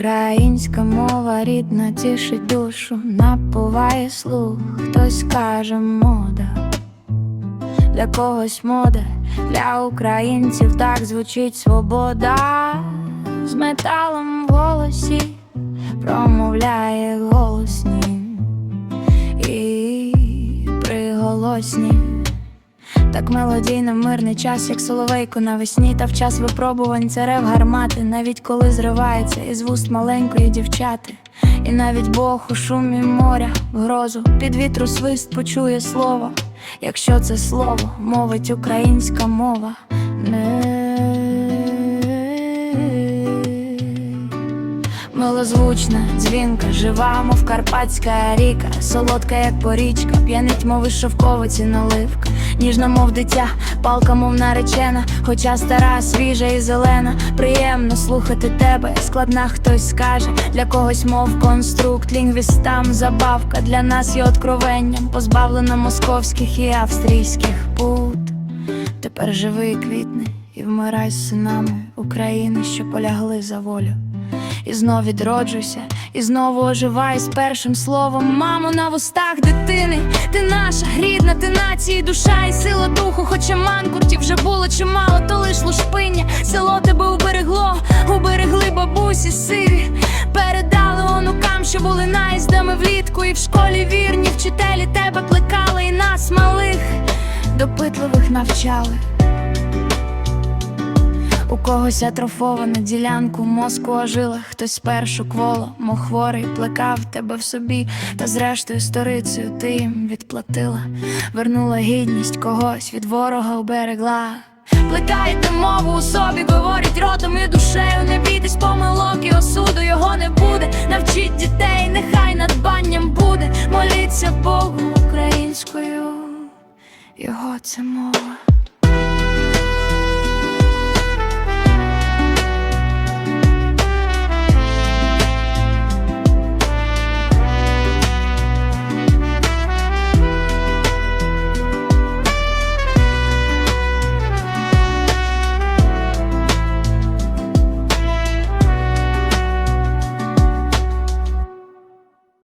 Українська мова рідна тішить душу, напуває слух, хтось каже мода, для когось мода, для українців так звучить свобода, з металом в голосі промовляє голосні і приголосні. Так мелодійно мирний час, як соловейко навесні, та в час випробувань царев гармати, навіть коли зривається із вуст маленької дівчати, і навіть Бог у шумі моря, в грозу під вітру свист почує слово, якщо це слово мовить українська мова. Не Милозвучна, дзвінка, жива, мов карпатська ріка, солодка, як порічка, п'янить, мови шовковиці наливка, ніжна, мов дитя, палка, мов наречена, хоча стара, свіжа і зелена, приємно слухати тебе, складна хтось скаже, для когось мов конструкт, лінгвістам забавка, для нас є откровенням, позбавлена московських і австрійських пут. Тепер живи і і вмирай з синами України, що полягли за волю. І знов відроджуйся, і знову оживай з першим словом. Мамо на вустах дитини, ти наша рідна, ти нації, душа і сила духу, хоча манкуртів вже було чимало, то лиш лушпиння. Село тебе уберегло, уберегли бабусі сиві, передали онукам, що були наїздами влітку, і в школі вірні вчителі тебе плекали, і нас малих допитливих навчали. Когось атрофована ділянку мозку ожила, хтось спершу кволо, мов хворий, плекав тебе в собі, та зрештою сторицею ти їм відплатила, вернула гідність когось від ворога уберегла. Плекаєте мову у собі, говорить ротом і душею, не бійтесь помилок і осуду його не буде. Навчіть дітей, нехай надбанням буде. Моліться Богу українською, його це мова.